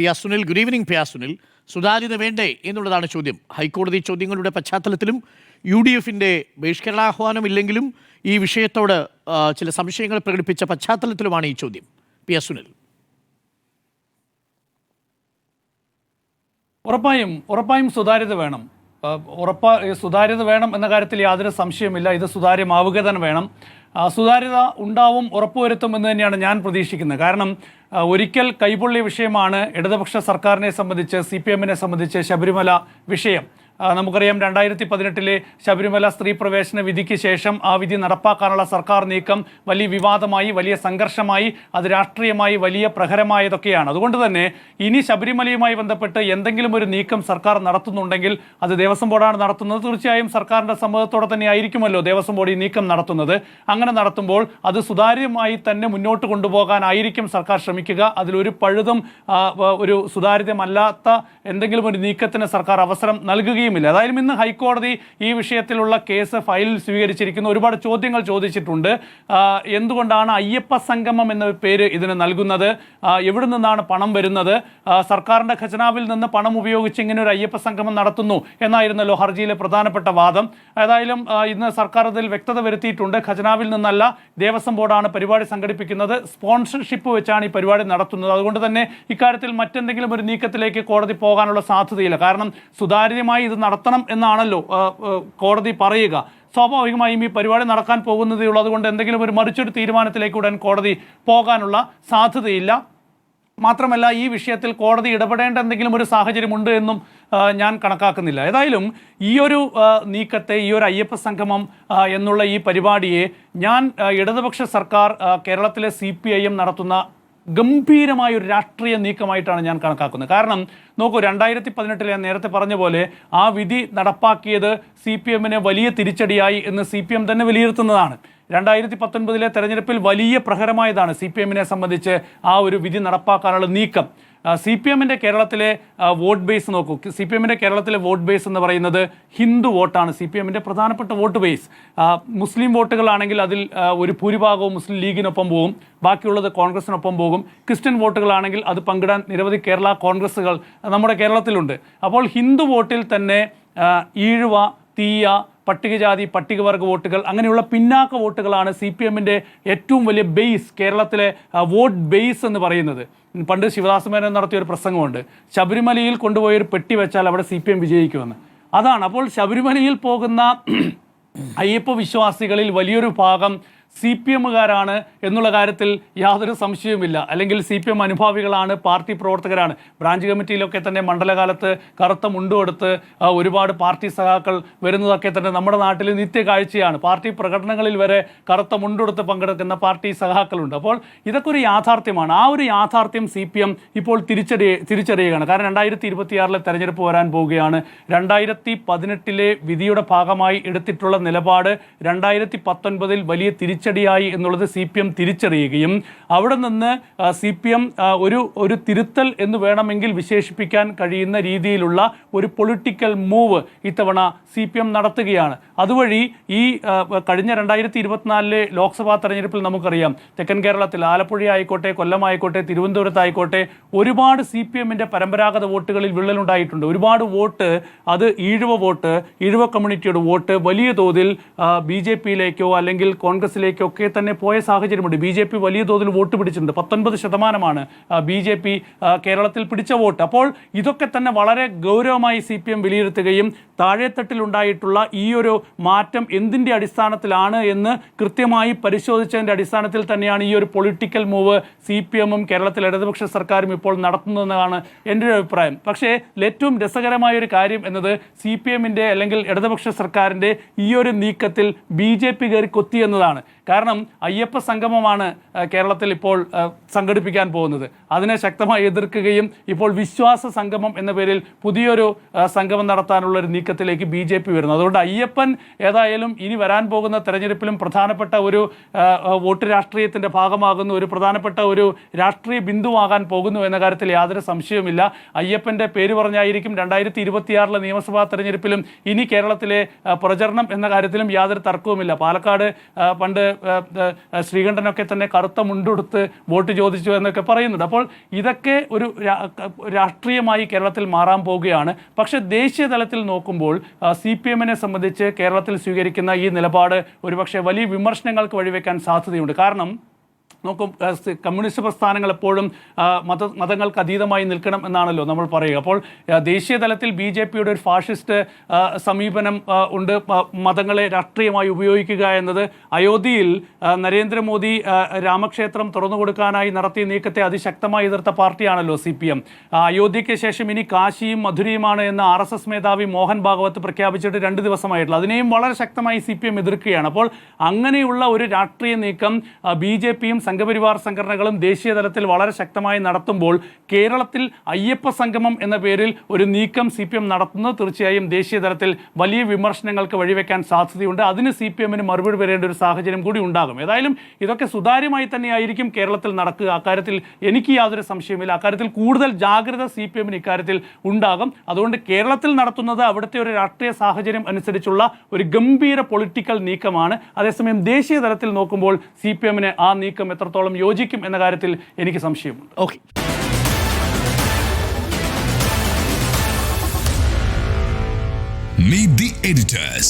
P R Sunil good evening P R Sunil സുതാര്യത വേണ്ടേ എന്നുള്ളതാണ് ചോദ്യം. ഹൈക്കോടതി ചോദ്യങ്ങളുടെ പശ്ചാത്തലത്തിലും യു ഡി എഫിന്റെ ബഹിഷ്കരണാഹ്വാനം ഇല്ലെങ്കിലും ഈ വിഷയത്തോട് ചില സംശയങ്ങൾ പ്രകടിപ്പിച്ച പശ്ചാത്തലത്തിലുമാണ് ഈ ചോദ്യം. പി ആർ സുനിൽ ഉറപ്പായും ഉറപ്പായും സുതാര്യത വേണം. ഉറപ്പ സുതാര്യത വേണം എന്ന കാര്യത്തിൽ യാതൊരു സംശയമില്ല ഇത് സുതാര്യമാവുക തന്നെ വേണം. സുതാര്യത ഉണ്ടാവും ഉറപ്പുവരുത്തും എന്ന് തന്നെയാണ് ഞാൻ പ്രതീക്ഷിക്കുന്നത്. കാരണം ഒരിക്കൽ കൈപൊള്ളിയ വിഷയമാണ് ഇടതുപക്ഷ സർക്കാരിനെ സംബന്ധിച്ച് സി പി എമ്മിനെ സംബന്ധിച്ച് ശബരിമല വിഷയം. നമുക്കറിയാം രണ്ടായിരത്തി പതിനെട്ടിലെ ശബരിമല സ്ത്രീ പ്രവേശന വിധിക്ക് ശേഷം ആ വിധി നടപ്പാക്കാനുള്ള സർക്കാർ നീക്കം വലിയ വിവാദമായി വലിയ സംഘർഷമായി അത് രാഷ്ട്രീയമായി വലിയ പ്രഹരമായതൊക്കെയാണ്. അതുകൊണ്ട് തന്നെ ഇനി ശബരിമലയുമായി ബന്ധപ്പെട്ട് എന്തെങ്കിലും ഒരു നീക്കം സർക്കാർ നടത്തുന്നുണ്ടെങ്കിൽ അത് ദേവസ്വം ബോർഡാണ് നടത്തുന്നത്. തീർച്ചയായും സർക്കാരിന്റെ സമ്മതത്തോടെ തന്നെ ആയിരിക്കുമല്ലോ ദേവസ്വം ബോർഡ് ഈ നീക്കം നടത്തുന്നത്. അങ്ങനെ നടത്തുമ്പോൾ അത് സുതാര്യമായി തന്നെ മുന്നോട്ട് കൊണ്ടുപോകാനായിരിക്കും സർക്കാർ ശ്രമിക്കുക. അതിലൊരു പഴുതും ഒരു സുതാര്യതമല്ലാത്ത എന്തെങ്കിലും ഒരു നീക്കത്തിന് സർക്കാർ അവസരം നൽകുകയുമില്ല അതായാലും ഇന്ന് ഹൈക്കോടതി ഈ വിഷയത്തിലുള്ള കേസ് ഫയലിൽ സ്വീകരിച്ചിരിക്കുന്ന ഒരുപാട് ചോദ്യങ്ങൾ ചോദിച്ചിട്ടുണ്ട്. എന്തുകൊണ്ടാണ് അയ്യപ്പ സംഗമം എന്ന പേര് ഇതിന് നൽകുന്നത്? എവിടെ നിന്നാണ് പണം വരുന്നത്? സർക്കാരിന്റെ ഖജനാവിൽ നിന്ന് പണം ഉപയോഗിച്ച് ഇങ്ങനെ ഒരു അയ്യപ്പ സംഗമം നടത്തുന്നു എന്നായിരുന്നല്ലോ ഹർജിയിലെ പ്രധാനപ്പെട്ട വാദം. ഏതായാലും ഇന്ന് സർക്കാർ അതിൽ വ്യക്തത വരുത്തിയിട്ടുണ്ട്. ഖജനാവിൽ നിന്നല്ല ദേവസ്വം ബോർഡാണ് പരിപാടി സംഘടിപ്പിക്കുന്നത്. സ്പോൺസർഷിപ്പ് വെച്ചാണ് ഈ പരിപാടി നടത്തുന്നത്. അതുകൊണ്ട് തന്നെ ഇക്കാര്യത്തിൽ മറ്റെന്തെങ്കിലും ഒരു നീക്കത്തിലേക്ക് കോടതി പോകാനുള്ള സാധ്യതയില്ല. കാരണം സുതാര്യമായി ഇത് നടത്തണം എന്നാണല്ലോ കോടതി പറയുക. സ്വാഭാവികമായും ഈ പരിപാടി നടക്കാൻ പോകുന്നതേ ഉള്ളൂ. അതുകൊണ്ട് എന്തെങ്കിലും ഒരു മറിച്ചൊരു തീരുമാനത്തിലേക്ക് ഉടൻ കോടതി പോകാനുള്ള സാധ്യതയില്ല. മാത്രമല്ല ഈ വിഷയത്തിൽ കോടതി ഇടപെടേണ്ട എന്തെങ്കിലും ഒരു സാഹചര്യമുണ്ട് എന്നും ഞാൻ കണക്കാക്കുന്നില്ല. ഏതായാലും ഈ ഒരു നീക്കത്തെ ഈ ഒരു അയ്യപ്പ സംഗമം എന്നുള്ള ഈ പരിപാടിയെ ഞാൻ ഇടതുപക്ഷ സർക്കാർ കേരളത്തിലെ സി നടത്തുന്ന ഗംഭീരമായ ഒരു രാഷ്ട്രീയ നീക്കമായിട്ടാണ് ഞാൻ കണക്കാക്കുന്നത്. കാരണം നോക്കൂ രണ്ടായിരത്തി പതിനെട്ടിൽ ഞാൻ നേരത്തെ പറഞ്ഞ പോലെ ആ വിധി നടപ്പാക്കിയത് സി പി എമ്മിന് വലിയ തിരിച്ചടിയായി എന്ന് സി പി എം തന്നെ വിലയിരുത്തുന്നതാണ്. രണ്ടായിരത്തി പത്തൊൻപതിലെ തെരഞ്ഞെടുപ്പിൽ വലിയ പ്രഹരമായതാണ് സി പി എമ്മിനെ സംബന്ധിച്ച് ആ ഒരു വിധി നടപ്പാക്കാനുള്ള നീക്കം. സി പി എമ്മിന്റെ കേരളത്തിലെ വോട്ട് ബേസ് നോക്കൂ. സി പി എമ്മിന്റെ കേരളത്തിലെ വോട്ട് ബേസ് എന്ന് പറയുന്നത് ഹിന്ദു വോട്ടാണ്. സി പി എമ്മിന്റെ പ്രധാനപ്പെട്ട വോട്ട് ബേസ്. മുസ്ലിം വോട്ടുകളാണെങ്കിൽ അതിൽ ഒരു ഭൂരിഭാഗവും മുസ്ലിം ലീഗിനൊപ്പം പോകും. ബാക്കിയുള്ളത് കോൺഗ്രസിനൊപ്പം പോകും. ക്രിസ്ത്യൻ വോട്ടുകളാണെങ്കിൽ അത് പങ്കിടാൻ നിരവധി കേരള കോൺഗ്രസുകൾ നമ്മുടെ കേരളത്തിലുണ്ട്. അപ്പോൾ ഹിന്ദു വോട്ടിൽ തന്നെ ഈഴുവ തീയ പട്ടികജാതി പട്ടികവർഗ വോട്ടുകൾ അങ്ങനെയുള്ള പിന്നാക്ക വോട്ടുകളാണ് സി പി എമ്മിന്റെ ഏറ്റവും വലിയ ബേസ് കേരളത്തിലെ വോട്ട് ബേസ് എന്ന് പറയുന്നത്. പണ്ട് ശിവദാസ മേനോൻ നടത്തിയ ഒരു പ്രസംഗമുണ്ട്. ശബരിമലയിൽ കൊണ്ടുപോയി ഒരു പെട്ടി വെച്ചാൽ അവിടെ സി പി എം വിജയിക്കുമെന്ന്. അതാണ് അപ്പോൾ ശബരിമലയിൽ പോകുന്ന അയ്യപ്പ വിശ്വാസികളിൽ വലിയൊരു ഭാഗം സി പി എമ്മുകാരാണ് എന്നുള്ള കാര്യത്തിൽ യാതൊരു സംശയവുമില്ല. അല്ലെങ്കിൽ സി പി എം അനുഭാവികളാണ് പാർട്ടി പ്രവർത്തകരാണ്. ബ്രാഞ്ച് കമ്മിറ്റിയിലൊക്കെ തന്നെ മണ്ഡലകാലത്ത് കറുത്ത മുണ്ടുകൊടുത്ത് ഒരുപാട് പാർട്ടി സഖാക്കൾ വരുന്നതൊക്കെ തന്നെ നമ്മുടെ നാട്ടിൽ നിത്യകാഴ്ചയാണ്. പാർട്ടി പ്രകടനങ്ങളിൽ വരെ കറുത്ത മുണ്ടുകൊടുത്ത് പങ്കെടുക്കുന്ന പാർട്ടി സഖാക്കളുണ്ട്. അപ്പോൾ ഇതൊക്കെ ഒരു യാഥാർത്ഥ്യമാണ്. ആ ഒരു യാഥാർത്ഥ്യം സി പി എം ഇപ്പോൾ തിരിച്ചറിയ തിരിച്ചറിയുകയാണ്. കാരണം രണ്ടായിരത്തി ഇരുപത്തിയാറിലെ തെരഞ്ഞെടുപ്പ് വരാൻ പോവുകയാണ്. രണ്ടായിരത്തി പതിനെട്ടിലെ വിധിയുടെ ഭാഗമായി എടുത്തിട്ടുള്ള നിലപാട് രണ്ടായിരത്തി പത്തൊൻപതിൽ വലിയ തിരിച്ചടിയായി എന്നുള്ളത് സി പി എം തിരിച്ചറിയുകയും അവിടെ നിന്ന് സി പി എം ഒരു ഒരു തിരുത്തൽ എന്ന് വേണമെങ്കിൽ വിശേഷിപ്പിക്കാൻ കഴിയുന്ന രീതിയിലുള്ള ഒരു പൊളിറ്റിക്കൽ മൂവ് ഇത്തവണ സി പി എം നടത്തുകയാണ്. അതുവഴി ഈ കഴിഞ്ഞ രണ്ടായിരത്തി ഇരുപത്തിനാലിലെ ലോക്സഭാ തെരഞ്ഞെടുപ്പിൽ നമുക്കറിയാം തെക്കൻ കേരളത്തിൽ ആലപ്പുഴ ആയിക്കോട്ടെ കൊല്ലം ആയിക്കോട്ടെ തിരുവനന്തപുരത്ത് ഒരുപാട് സി പി എമ്മിന്റെ പരമ്പരാഗത വോട്ടുകളിൽ വിള്ളലുണ്ടായിട്ടുണ്ട്. ഒരുപാട് വോട്ട് അത് ഈഴവ വോട്ട് ഈഴവ കമ്മ്യൂണിറ്റിയുടെ വോട്ട് വലിയ തോതിൽ ബി ജെ പിയിലേക്കോ അല്ലെങ്കിൽ കോൺഗ്രസിലേക്കോ ഒക്കെ തന്നെ പോയ സാഹചര്യമുണ്ട്. ബി ജെ പി വലിയ തോതിൽ വോട്ട് പിടിച്ചിട്ടുണ്ട്. പത്തൊൻപത് ശതമാനമാണ് ബി ജെ പി കേരളത്തിൽ പിടിച്ച വോട്ട്. അപ്പോൾ ഇതൊക്കെ തന്നെ വളരെ ഗൗരവമായി സി പി എം വിലയിരുത്തുകയും താഴെത്തട്ടിലുണ്ടായിട്ടുള്ള ഈ ഒരു മാറ്റം എന്തിന്റെ അടിസ്ഥാനത്തിലാണ് എന്ന് കൃത്യമായി പരിശോധിച്ചതിന്റെ അടിസ്ഥാനത്തിൽ തന്നെയാണ് ഈ ഒരു പൊളിറ്റിക്കൽ മൂവ് സി പി എമ്മും കേരളത്തിലെ ഇടതുപക്ഷ സർക്കാരും ഇപ്പോൾ നടത്തുന്നതെന്നാണ് എന്റെ ഒരു അഭിപ്രായം. പക്ഷേ ഏറ്റവും രസകരമായ ഒരു കാര്യം എന്നത് സി പി എമ്മിന്റെ അല്ലെങ്കിൽ ഇടതുപക്ഷ സർക്കാരിന്റെ ഈ ഒരു നീക്കത്തിൽ ബി ജെ പി കയറി കൊത്തി എന്നതാണ്. കാരണം അയ്യപ്പ സംഗമമാണ് കേരളത്തിൽ ഇപ്പോൾ സംഘടിപ്പിക്കാൻ പോകുന്നത്. അതിനെ ശക്തമായി എതിർക്കുകയും ഇപ്പോൾ വിശ്വാസ സംഗമം എന്ന പേരിൽ പുതിയൊരു സംഗമം നടത്താനുള്ള ഒരു നീക്കത്തിലേക്ക് ബി ജെ പി വരുന്നു. അതുകൊണ്ട് അയ്യപ്പൻ ഏതായാലും ഇനി വരാൻ പോകുന്ന തെരഞ്ഞെടുപ്പിലും പ്രധാനപ്പെട്ട ഒരു വോട്ട് രാഷ്ട്രീയത്തിന്റെ ഭാഗമാകുന്ന. ഒരു പ്രധാനപ്പെട്ട ഒരു രാഷ്ട്രീയ ബിന്ദുവാകാൻ പോകുന്നു എന്ന കാര്യത്തിൽ യാതൊരു സംശയവുമില്ല. അയ്യപ്പന്റെ പേര് പറഞ്ഞായിരിക്കും രണ്ടായിരത്തി ഇരുപത്തിയാറിലെ നിയമസഭാ തെരഞ്ഞെടുപ്പിലും ഇനി കേരളത്തിലെ പ്രചരണം എന്ന കാര്യത്തിലും യാതൊരു തർക്കവുമില്ല. പാലക്കാട് പണ്ട് ശ്രീകണ്ഠനൊക്കെ തന്നെ കറുത്ത മുണ്ടുടുത്ത് വോട്ട് ചോദിച്ചു എന്നൊക്കെ പറയുന്നുണ്ട്. അപ്പോൾ ഇതൊക്കെ ഒരു രാഷ്ട്രീയമായി കേരളത്തിൽ മാറാൻ പോവുകയാണ് പക്ഷേ ദേശീയ തലത്തിൽ നോക്കുമ്പോൾ സി പി എമ്മിനെ സംബന്ധിച്ച് കേരളത്തിൽ സ്വീകരിക്കുന്ന ഈ നിലപാട് ഒരുപക്ഷെ വലിയ വിമർശനങ്ങൾക്ക് വഴിവെക്കാൻ സാധ്യതയുണ്ട്. കാരണം നോക്കും കമ്മ്യൂണിസ്റ്റ് പ്രസ്ഥാനങ്ങൾ എപ്പോഴും മത മതങ്ങൾക്ക് അതീതമായി നിൽക്കണം എന്നാണല്ലോ നമ്മൾ പറയുക. അപ്പോൾ ദേശീയ തലത്തിൽ ബി ജെ പിയുടെ ഒരു ഫാഷിസ്റ്റ് സമീപനം ഉണ്ട്. മതങ്ങളെ രാഷ്ട്രീയമായി ഉപയോഗിക്കുക എന്നത് അയോധ്യയിൽ നരേന്ദ്രമോദി രാമക്ഷേത്രം തുറന്നു കൊടുക്കാനായി നടത്തിയ നീക്കത്തെ അതിശക്തമായി എതിർത്ത പാർട്ടിയാണല്ലോ സി പി എം. അയോധ്യയ്ക്ക് ശേഷം ഇനി കാശിയും മധുരയുമാണ് എന്ന് ആർ എസ് എസ് മേധാവി മോഹൻ ഭാഗവത് പ്രഖ്യാപിച്ചിട്ട് രണ്ട് ദിവസമായിട്ടുള്ളൂ. അതിനെയും വളരെ ശക്തമായി സി പി എം എതിർക്കുകയാണ്. അപ്പോൾ അങ്ങനെയുള്ള ഒരു രാഷ്ട്രീയ നീക്കം ബി ജെ പിയും സംഘപരിവാർ സംഘടനകളും ദേശീയ തലത്തിൽ വളരെ ശക്തമായി നടത്തുമ്പോൾ കേരളത്തിൽ അയ്യപ്പ സംഗമം എന്ന പേരിൽ ഒരു നീക്കം സി പി എം നടത്തുന്നത് തീർച്ചയായും ദേശീയ തലത്തിൽ വലിയ വിമർശനങ്ങൾക്ക് വഴിവെക്കാൻ സാധ്യതയുണ്ട്. അതിന് സി പി എമ്മിന് മറുപടി വരേണ്ട ഒരു സാഹചര്യം കൂടി ഉണ്ടാകും. ഏതായാലും ഇതൊക്കെ സുതാര്യമായി തന്നെയായിരിക്കും കേരളത്തിൽ നടക്കുക. അക്കാര്യത്തിൽ എനിക്ക് യാതൊരു സംശയമില്ല അക്കാര്യത്തിൽ കൂടുതൽ ജാഗ്രത സി പി എമ്മിന് ഇക്കാര്യത്തിൽ ഉണ്ടാകും. അതുകൊണ്ട് കേരളത്തിൽ നടത്തുന്നത് അവിടുത്തെ ഒരു രാഷ്ട്രീയ സാഹചര്യം അനുസരിച്ചുള്ള ഒരു ഗംഭീര പൊളിറ്റിക്കൽ നീക്കമാണ്. അതേസമയം ദേശീയ തലത്തിൽ നോക്കുമ്പോൾ സി പി എമ്മിന് ആ നീക്കം എത്രത്തോളം യോജിക്കും എന്ന കാര്യത്തിൽ എനിക്ക് സംശയമുണ്ട് ഓക്കെ Meet the editors.